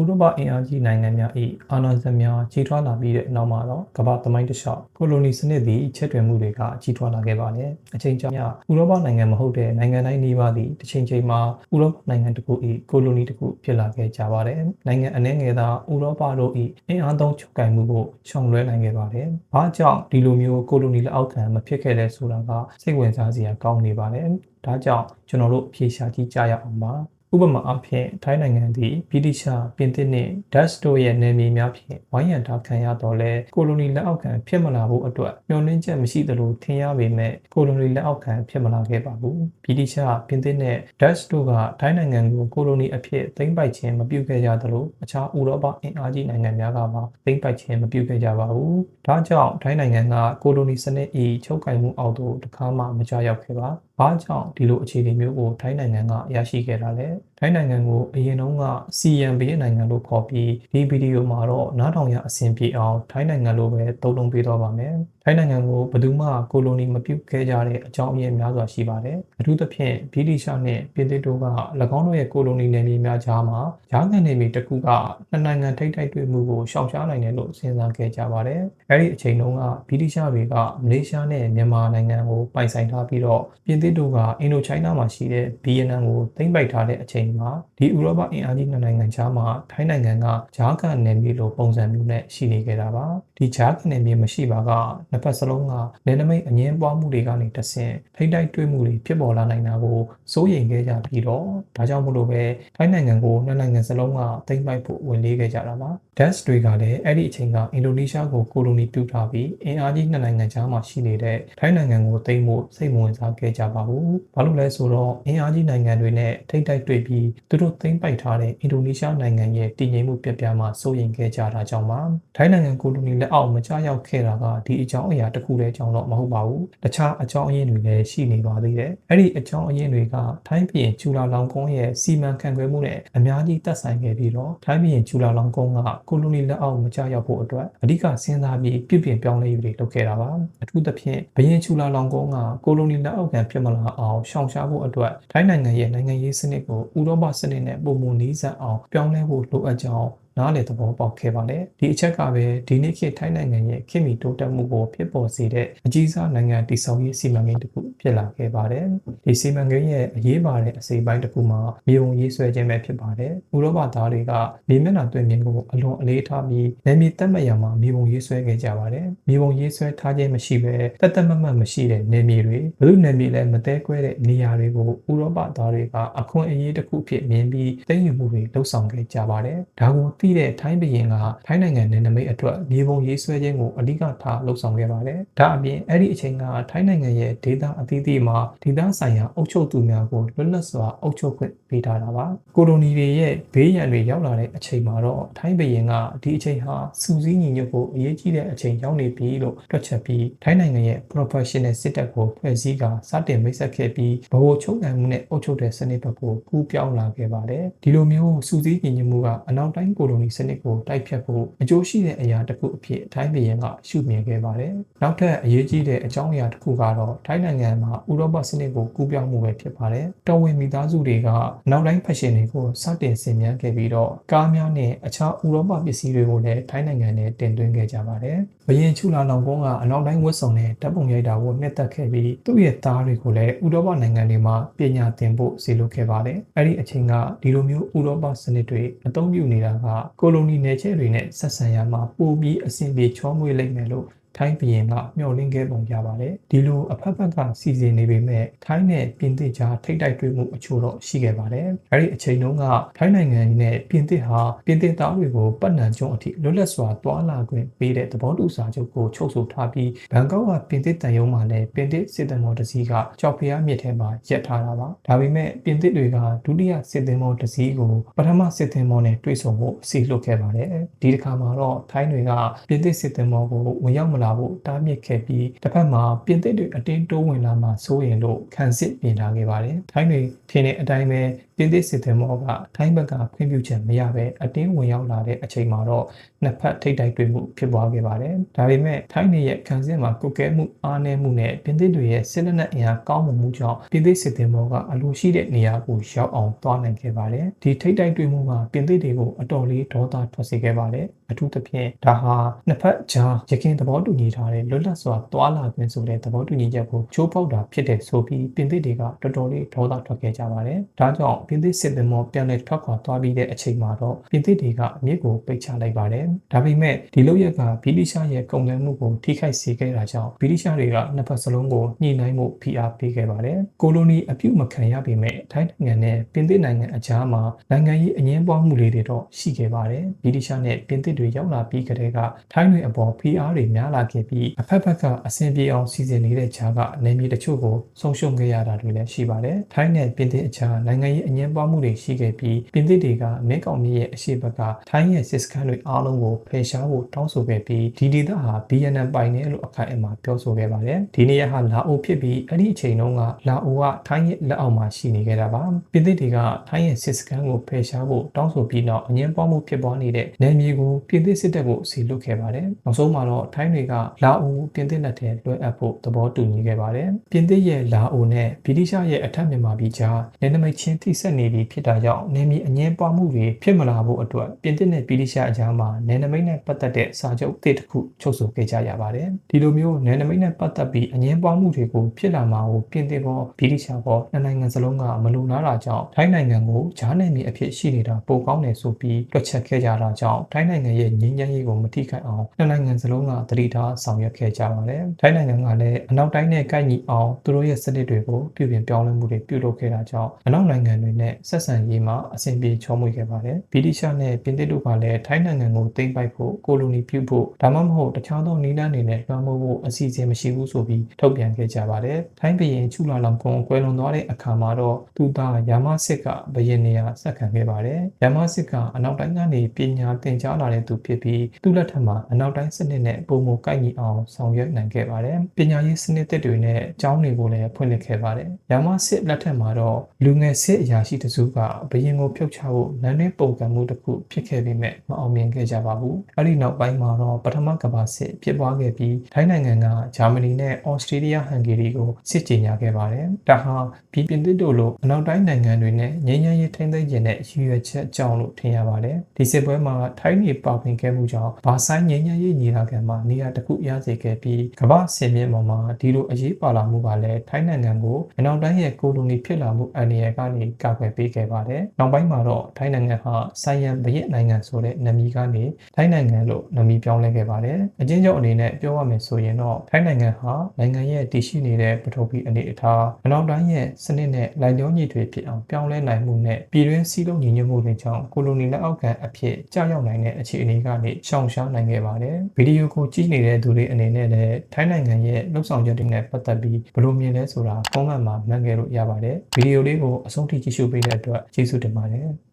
ဥရောပအင်အားကြီးနိုင်ငံများ၏အာဏာစက်များကြီးထွားလာပြီးတဲ့နောက်မှာတော့ကမ္ဘာသမိုင်းတစ်လျှောက်ကိုလိုနီစနစ်သည်ချက်တွင်မှုတွေကကြီးထွားလာခဲ့ပါတယ်။အချိန်ကြာမြဥရောပနိုင်ငံမဟုတ်တဲ့နိုင်ငံတိုင်းနှီးပါးသည့်တစ်ချိန်ချိန်မှာဥရောပနိုင်ငံတစ်ခု၏ကိုလိုနီတစ်ခုဖြစ်လာခဲ့ကြပါတယ်။နိုင်ငံအနှဲငယ်သာဥရောပတို့၏အင်အားသုံးချုပ်ကိုင်မှုကိုရှောင်လွှဲနိုင်ခဲ့ပါတယ်။ဘာကြောင့်ဒီလိုမျိုးကိုလိုနီလက်အောက်ခံမဖြစ်ခဲ့လဲဆိုတာကစိတ်ဝင်စားစရာကောင်းနေပါတယ်။ဒါကြောင့်ကျွန်တော်တို့အဖြေရှာကြည့်ကြရအောင်ပါ။ ဥပမာအားဖြင့်ထိုင်းနိုင်ငံသည်ဗြိတိရှပြင်သစ်နှင့်ဒတ်စ်တို့ရဲ့နယ်မြေများဖြင့်ဝိုင်းရံထားခံရတော့လဲကိုလိုနီလက်အောက်ခံဖြစ်မလာဖို့အတွက်မျှော်လင့်ချက်မရှိသလိုထင်ရပေမဲ့ကိုလိုနီလက်အောက်ခံဖြစ်မလာခဲ့ပါဘူးဗြိတိရှပြင်သစ်နဲ့ဒတ်စ်တို့ကထိုင်းနိုင်ငံကိုကိုလိုနီအဖြစ်သိမ်းပိုက်ခြင်းမပြုခဲ့ကြသလိုအခြားဥရောပအင်အားကြီးနိုင်ငံများကပါသိမ်းပိုက်ခြင်းမပြုခဲ့ကြပါဘူးဒါကြောင့်ထိုင်းနိုင်ငံကကိုလိုနီစနစ်၏ချုပ်ကိုင်မှုအောက်သို့တခါမှမကြောက်ရောက်ခဲ့ပါ ဘာကြောင့်ဒီလိုအခြေအနေမျိုးကိုထိုင်းနိုင်ငံကရရှိခဲ့တာလဲ ထိုင်းနိုင်ငံကိုအရင်တုန်းက CMB နိုင်ငံလို့ခေါ်ပြီးဒီဗီဒီယိုမှာတော့နားထောင်ရအဆင်ပြေအောင်ထိုင်းနိုင်ငံလိုပဲသုံးလုံးပေးတော့ပါမယ်ထိုင်းနိုင်ငံကိုဘယ်သူမှကိုလိုနီမပြုတ်ခဲ့ကြတဲ့အကြောင်းအရင်းများစွာရှိပါတယ်အထူးသဖြင့်ဗြိတိရှနဲ့ပြင်သစ်တို့က၎င်းတို့ရဲ့ကိုလိုနီနယ်မြေများကြားမှာဂျားကန်နယ်မြေတစ်ခုကနှစ်နိုင်ငံထိပ်တိုက်တွေ့မှုကိုရှောင်ရှားနိုင်တယ်လို့စဉ်းစားခဲ့ကြပါတယ်အဲဒီအချိန်တုန်းကဗြိတိရှတွေကမလေးရှားနဲ့မြန်မာနိုင်ငံကိုပိုင်ဆိုင်ထားပြီးတော့ပြင်သစ်တို့ကအင်ဒိုချိုင်းနားမှာရှိတဲ့ဗီယက်နမ်ကိုသိမ်းပိုက်ထားတဲ့အချိန်မှာဒီဥရောပအင်အားကြီးနိုင်ငံကြားမှာထိုင်းနိုင်ငံကဂျားကန်နယ်မြေလိုပုံစံမျိုးနဲ့ရှိနေခဲ့တာပါဒီဂျားကန်နယ်မြေမရှိပါကနှစ်ဖက်စလုံးကနယ်နိမိတ်အငင်းပွားမှုတွေကနေတဆင့်ထိတ်တိုက်တွေ့မှုတွေဖြစ်ပေါ်လာနိုင်တာကိုစိုးရိမ်ခဲ့ကြပြီးတော့ဒါကြောင့်မို့လို့ပဲထိုင်းနိုင်ငံကိုနှစ်နိုင်ငံစလုံးကသိမ်းပိုက်ဖို့ဝင်လေးခဲ့ကြတာပါ ဒတ်စ်တွေကလည်းအဲ့ဒီအချိန်ကအင်ဒိုနီးရှားကိုကိုလိုနီပြုထားပြီးအင်အားကြီးနှစ်နိုင်ငံကြားမှာရှိနေတဲ့ထိုင်းနိုင်ငံကိုသိမ်းဖို့စိတ်ဝင်စားခဲ့ကြပါဘူးဘာလို့လဲဆိုတော့အင်အားကြီးနိုင်ငံတွေနဲ့ထိတ်တိုက်တွေ့ပြီးသူတို့သိမ်းပိုက်ထားတဲ့အင်ဒိုနီးရှားနိုင်ငံရဲ့တည်ငြိမ်မှုပြပြမှာစိုးရိမ်ခဲ့ကြတာကြောင့်ပါထိုင်းနိုင်ငံကိုလိုနီလက်အောက်မကျရောက်ခဲ့တာကဒီအကြောင်းအရာတစ်ခုတည်းကြောင့်တော့မဟုတ်ပါဘူးတခြားအကြောင်းအရင်းတွေလည်းရှိနေပါသေးတယ်အဲ့ဒီအကြောင်းအရင်းတွေကထိုင်းပြည်ကျူလာလောင်ကုန်းရဲ့စီမံခန့်ခွဲမှုနဲ့အများကြီးသက်ဆိုင်ခဲ့ပြီးတော့ထိုင်းပြည်ကျူလာလောင်ကုန်းကကိုလိုနီလက်အောက်မကျရောက်ဖို့အတွက်အဓိကစဉ်းစားပြီးပြည်ပြင်ပြောင်းလဲရေးတွေလုပ်ခဲ့တာပါအထူးသဖြင့်ဘရင်ကျူလာလောင်ကုန်းကကိုလိုနီလက်အောက်ခံဖြစ်မလာအောင်ရှောင်ရှားဖို့အတွက်ထိုင်းနိုင်ငံရဲ့နိုင်ငံရေးစနစ်ကိုဥရောပစနစ်နဲ့ပုံမှန်နီးစပ်အောင်ပြောင်းလဲဖို့လိုအပ်ကြောင်း နားလေသဘောပေါက်ခဲ့ပါတယ်ဒီအချက်ကပဲဒီနေ့ခေတ်ထိုင်းနိုင်ငံရဲ့ခေတ်မီတိုးတက်မှုကိုဖြစ်ပေါ်စေတဲ့အကြီးစားနိုင်ငံတည်ဆောက်ရေးစီမံကိန်းတစ်ခုဖြစ်လာခဲ့ပါတယ်ဒီစီမံကိန်းရဲ့အရေးပါတဲ့အစိပ်ပိုင်းတစ်ခုမှာမြေပုံရေးဆွဲခြင်းပဲဖြစ်ပါတယ်ဥရောပသားတွေကမြေမျက်နှာတွင်မြင်ကိုအလွန်အလေးထားပြီးနယ်မြေတက်မှတ်ရမှာမြေပုံရေးဆွဲခဲ့ကြပါတယ်မြေပုံရေးဆွဲထားခြင်းမရှိဘဲတက်တက်မတ်မတ်မရှိတဲ့နယ်မြေတွေဘယ်လိုနယ်မြေလဲမတဲကွဲတဲ့နေရာတွေကိုဥရောပသားတွေကအခွင့်အရေးတစ်ခုဖြစ်မြင်ပြီးသိမ်းယူမှုတွေလှုပ်ဆောင်ခဲ့ကြပါတယ်ဒါကိုသိတဲ့ထိုင်းဘရင်ကထိုင်းနိုင်ငံနယ်နိမိတ်အတွက်မြေပုံရေးဆွဲခြင်းကိုအဓိကထားလှုပ်ဆောင်ခဲ့ပါတယ်။ဒါအပြင်အဲ့ဒီအချိန်ကထိုင်းနိုင်ငံရဲ့ဒေသအသီးသီးမှာဒေသဆိုင်ရာအုပ်ချုပ်သူများကိုလွတ်လပ်စွာအုပ်ချုပ်ခွင့်ပေးထားတာပါ။ကိုလိုနီတွေရဲ့ဘေးရန်တွေရောက်လာတဲ့အချိန်မှာတော့ထိုင်းဘရင်ကဒီအချိန်ဟာစူးစီးညီညွတ်ဖို့အရေးကြီးတဲ့အချိန်ရောက်နေပြီလို့တွက်ချက်ပြီးထိုင်းနိုင်ငံရဲ့ professional စစ်တပ်ကိုဖွဲ့စည်းကစတင်မိတ်ဆက်ခဲ့ပြီးဗဟိုချုပ်ကိုင်မှုနဲ့အုပ်ချုပ်တဲ့စနစ်ဘက်ကိုကူးပြောင်းလာခဲ့ပါတယ်။ဒီလိုမျိုးစူးစီးညီညွတ်မှုကအနောက်တိုင်းကိုလိုနီစနစ်ကိုတိုက်ဖြတ်ဖို့အကျိုးရှိတဲ့အရာတစ်ခုအဖြစ်ထိုင်းပြည်ကရှုမြင်ခဲ့ပါတယ်။နောက်ထပ်အရေးကြီးတဲ့အကြောင်းအရာတစ်ခုကတော့ထိုင်းနိုင်ငံမှာဥရောပစနစ်ကိုကူးပြောင်းမှုပဲဖြစ်ပါတယ်။တော်ဝင်မိသားစုတွေကနောက်တိုင်းဖက်ရှင်တွေကိုစတင်ဆင်မြန်းခဲ့ပြီးတော့ကားများနဲ့အခြားဥရောပပစ္စည်းတွေကိုလည်းထိုင်းနိုင်ငံနဲ့တင်သွင်းခဲ့ကြပါတယ်။ ဘရင်ချူလာလောင်ကုန်းကအနောက်တိုင်းဝတ်စုံနဲ့တပ်ပုံရိုက်တာကိုနှစ်သက်ခဲ့ပြီးသူ့ရဲ့သားတွေကိုလည်းဥရောပနိုင်ငံတွေမှာပညာသင်ဖို့စီလိုခဲ့ပါတယ်။အဲ့ဒီအချိန်ကဒီလိုမျိုးဥရောပစနစ်တွေအသုံးပြုနေတာကကိုလိုနီနယ်ချဲတွေနဲ့ဆက်ဆံရမှာပိုပြီးအဆင်ပြေချောမွေ့လိမ့်မယ်လို့ ထိုင်းဘရင်ကမျှော်လင့်ခဲ့ပုံရပါတယ်ဒီလိုအဖက်ဖက်ကစီစဉ်နေပေမဲ့ထိုင်းနဲ့ပြင်သစ်ကြားထိတ်တိုက်တွေ့မှုအချို့တော့ရှိခဲ့ပါတယ်အဲဒီအချိန်တုန်းကထိုင်းနိုင်ငံနဲ့ပြင်သစ်ဟာပြင်သစ်သားတွေကိုပတ်နံကျုံအထိလွတ်လပ်စွာတွာလာခွင့်ပေးတဲ့သဘောတူစာချုပ်ကိုချုပ်ဆိုထားပြီးဘန်ကောက်ကပြင်သစ်တန်ယုံမှာလည်းပြင်သစ်စစ်သည်မော်တစည်းကကြောက်ဖျားမြစ်ထဲမှာရက်ထားတာပါဒါပေမဲ့ပြင်သစ်တွေကဒုတိယစစ်သည်မော်တစည်းကိုပထမစစ်သည်မော်နဲ့တွေ့ဆုံဖို့စီလွတ်ခဲ့ပါတယ်ဒီတစ်ခါမှာတော့ထိုင်းတွေကပြင်သစ်စစ်သည်မော်ကိုဝင်ရောက်မလာဖို့တားမြစ်ခဲ့ပြီးတစ်ဖက်မှာပြင်သစ်တွေအတင်းတိုးဝင်လာမှစိုးရင်လို့ခံစစ်ပြင်လာခဲ့ပါတယ်။ထိုင်းတွေထင်းတဲ့အတိုင်းပဲ ပြင်သစ်စစ်သည်မောကထိုင်းဘက်ကခွင့်ပြုချက်မရဘဲအတင်းဝင်ရောက်လာတဲ့အချိန်မှာတော့နှစ်ဖက်ထိပ်တိုက်တွေ့မှုဖြစ်ပွားခဲ့ပါတယ်။ဒါပေမဲ့ထိုင်းနေရဲ့ခံစစ်မှာကုတ်ကဲမှုအားနည်းမှုနဲ့ပြင်သစ်တွေရဲ့စစ်လက်နက်အင်အားကောင်းမွန်မှုကြောင့်ပြင်သစ်စစ်သည်မောကအလိုရှိတဲ့နေရာကိုရောက်အောင်သွားနိုင်ခဲ့ပါတယ်။ဒီထိပ်တိုက်တွေ့မှုကပြင်သစ်တွေကိုအတော်လေးဒေါသထွက်စေခဲ့ပါတယ်။အထူးသဖြင့်ဒါဟာနှစ်ဖက်ကြားရခင်သဘောတူညီထားတဲ့လွတ်လပ်စွာသွာလာခွင့်ဆိုတဲ့သဘောတူညီချက်ကိုချိုးဖောက်တာဖြစ်တဲ့ဆိုပြီးပြင်သစ်တွေကတော်တော်လေးဒေါသထွက်ခဲ့ကြပါတယ်။ဒါကြောင့်ပြင်သစ်စစ်သည်မောပြန်လည်ထွက်ခွာသွားပြီးတဲ့အချိန်မှာတော့ပြင်သစ်တွေကအမြစ်ကိုပိတ်ချလိုက်ပါတယ်။ဒါပေမဲ့ဒီလုပ်ရက်ကဗြိတိရှားရဲ့ကုန်သွယ်မှုကိုထိခိုက်စေခဲ့တာကြောင့်ဗြိတိရှားတွေကနှစ်ဖက်စလုံးကိုညှိနှိုင်းမှုဖိအားပေးခဲ့ပါတယ်။ကိုလိုနီအပြုတ်မခံရပေမဲ့ထိုင်းနိုင်ငံနဲ့ပြင်သစ်နိုင်ငံအကြားမှာနိုင်ငံရေးအငင်းပွားမှုလေးတွေတော့ရှိခဲ့ပါတယ်။ဗြိတိရှားနဲ့ပြင်သစ်တွေရောက်လာပြီးကတည်းကထိုင်းတွေအပေါ်ဖိအားတွေများလာခဲ့ပြီးအဖက်ဖက်ကအဆင်ပြေအောင်စီစဉ်နေတဲ့ကြားကနေမြေတချို့ကိုဆုံးရှုံးခဲ့ရတာတွေလည်းရှိပါတယ်။ထိုင်းနဲ့ပြင်သစ်အကြားနိုင်ငံရေးအငင်းပွားမှုတွေရှိခဲ့ပြီးပြင်သစ်တွေကမဲကောင်မြစ်ရဲ့အရှိတ်ဘက်ကထိုင်းရဲ့စစ်စခန်းတွေအားလုံးကိုဖယ်ရှားဖို့တောင်းဆိုခဲ့ပြီးဒီဒေသဟာ BNN ပိုင်တယ်လို့အခိုင်အမာပြောဆိုခဲ့ပါတယ်။ဒီနေရာဟာလာအိုဖြစ်ပြီးအဲ့ဒီအချိန်တုန်းကလာအိုကထိုင်းရဲ့လက်အောက်မှာရှိနေခဲ့တာပါ။ပြင်သစ်တွေကထိုင်းရဲ့စစ်စခန်းကိုဖယ်ရှားဖို့တောင်းဆိုပြီးနောက်အငင်းပွားမှုဖြစ်ပွားနေတဲ့နယ်မြေကိုပြင်သစ်စစ်တပ်ကိုစီလွတ်ခဲ့ပါတယ်။နောက်ဆုံးမှာတော့ထိုင်းတွေကလာအိုပြင်သစ်လက်ထဲလွှဲအပ်ဖို့သဘောတူညီခဲ့ပါတယ်။ပြင်သစ်ရဲ့လာအိုနဲ့ဗြိတိရှားရဲ့အထက်မြန်မာပြည်ကြားနယ်နိမိတ်ချင်းထိစပ်နေပြီးဖြစ်တာကြောင့်နယ်မြေအငင်းပွားမှုတွေဖြစ်မလာဖို့အတွက်ပြင်သစ်နဲ့ဗြိတိရှားအကြားမှာနယ်နိမိတ်နဲ့ပတ်သက်တဲ့စာချုပ်အသစ်တစ်ခုချုပ်ဆိုခဲ့ကြရပါတယ်။ဒီလိုမျိုးနယ်နိမိတ်နဲ့ပတ်သက်ပြီးအငင်းပွားမှုတွေကိုဖြစ်လာမှာကိုပြင်သစ်ပေါ်ဗြိတိရှားပေါ်နှစ်နိုင်ငံစလုံးကမလုံလားတာကြောင့်ထိုင်းနိုင်ငံကိုဂျားနယ်မြေအဖြစ်ရှိနေတာပိုကောင်းတယ်ဆိုပြီးတွက်ချက်ခဲ့ကြတာကြောင့်ထိုင်းနိုင်ငံရဲ့ငြိမ်းချမ်းရေးကိုမထိခိုက်အောင်နှစ်နိုင်ငံစလုံးကသတိထားဆောင်ရွက်ခဲ့ကြပါတယ်။ထိုင်းနိုင်ငံကလည်းအနောက်တိုင်းနဲ့ကိုက်ညီအောင်သူတို့ရဲ့စနစ်တွေကိုပြုပြင်ပြောင်းလဲမှုတွေပြုလုပ်ခဲ့တာကြောင့်အနောက်နိုင်ငံတွေနဲ့ဆက်ဆံရေးမှာအဆင်ပြေချောမွေ့ခဲ့ပါတယ်။ဗြိတိရှားနဲ့ပြင်သစ်တို့ကလည်းထိုင်းနိုင်ငံကိုသိမ်းပိုက်ဖို့ကိုလိုနီပြုဖို့ဒါမှမဟုတ်တခြားသောနည်းလမ်းတွေနဲ့လွှမ်းမိုးဖို့အစီအစဉ်မရှိဘူးဆိုပြီးထုတ်ပြန်ခဲ့ကြပါတယ်။ထိုင်းဘရင်ချူလာလောင်ကွန်ကွယ်လွန်သွားတဲ့အခါမှာတော့သူသားယာမစစ်ကဘရင်နေရာဆက်ခံခဲ့ပါတယ်။ယာမစစ်ကအနောက်တိုင်းကနေပညာသင်ကြားလာတဲ့သူဖြစ်ပြီးသူ့လက်ထက်မှာအနောက်တိုင်းစနစ်နဲ့ပုံမကိုက်ညီအောင်ဆောင်ရွက်နိုင်ခဲ့ပါတယ်။ပညာရေးစနစ်သစ်တွေနဲ့အကြောင်းတွေကိုလည်းဖွင့်လှစ်ခဲ့ပါတယ်။ယာမစစ်လက်ထက်မှာတော့လူငယ်စစ်အရာရှိတစုကဘရင်ကိုဖြုတ်ချဖို့လမ်းတွင်းပုံကံမှုတစ်ခုဖြစ်ခဲ့ပေမဲ့မအောင်မြင်ခဲ့ကြပါဘူး။အဲဒီနောက်ပိုင်းမှာတော့ပထမကမ္ဘာစစ်ဖြစ်ပွားခဲ့ပြီးထိုင်းနိုင်ငံကဂျာမနီနဲ့ဩစတြေးလျဟန်ဂေရီကိုစစ်ကြေညာခဲ့ပါတယ်။ဒါဟာပြည်ပြင်သစ်တို့လိုအနောက်တိုင်းနိုင်ငံတွေနဲ့ငြိမ်းချမ်းရေးထိန်းသိမ်းခြင်းနဲ့ရည်ရွယ်ချက်အကြောင်းလို့ထင်ရပါတယ်။ဒီစစ်ပွဲမှာထိုင်းနေပါဝင်ခဲ့မှုကြောင့်ဘာဆိုင်ငြိမ်းချမ်းရေးညီလာခံမှာနေရာတစ်ခုရစေခဲ့ပြီးကမ္ဘာစင်မြင့်ပေါ်မှာဒီလိုအရေးပါလာမှုကလည်းထိုင်းနိုင်ငံကိုအနောက်တိုင်းရဲ့ကိုလိုနီဖြစ်လာမှုအန္တရာယ်ကနေကာကွယ်ပေးခဲ့ပါတယ်။နောက်ပိုင်းမှာတော့ထိုင်းနိုင်ငံဟာဆိုင်ယံဘရစ်နိုင်ငံဆိုတဲ့နာမည်ကနေထိုင်းနိုင်ငံလို့နာမည်ပြောင်းလဲခဲ့ပါတယ်။အချင်းချုပ်အနေနဲ့ပြောရမယ်ဆိုရင်တော့ထိုင်းနိုင်ငံဟာနိုင်ငံရဲ့တည်ရှိနေတဲ့ပထဝီအနေအထားအနောက်တိုင်းရဲ့စနစ်နဲ့လိုက်လျောညီထွေဖြစ်အောင်ပြောင်းလဲနိုင်မှုနဲ့ပြည်တွင်းစည်းလုံးညီညွတ်မှုတွေကြောင့်ကိုလိုနီလက်အောက်ခံအဖြစ်ကြာရောက်နိုင်တဲ့အခြေအနေကနေရှောင်ရှားနိုင်ခဲ့ပါတယ်။ဗီဒီယိုကိုကြည့်နေတဲ့သူတွေအနေနဲ့လည်းထိုင်းနိုင်ငံရဲ့လှုပ်ဆောင်ချက်တွေနဲ့ပတ်သက်ပြီးဘယ်လိုမြင်လဲဆိုတာ comment မှာမှတ်ခဲ့လို့ရပါတယ်။ဗီဒီယိုလေးကိုအဆုံးထိကြည့်ရှုပေးတဲ့အတွက်ကျေးဇူးတင်ပါတယ်။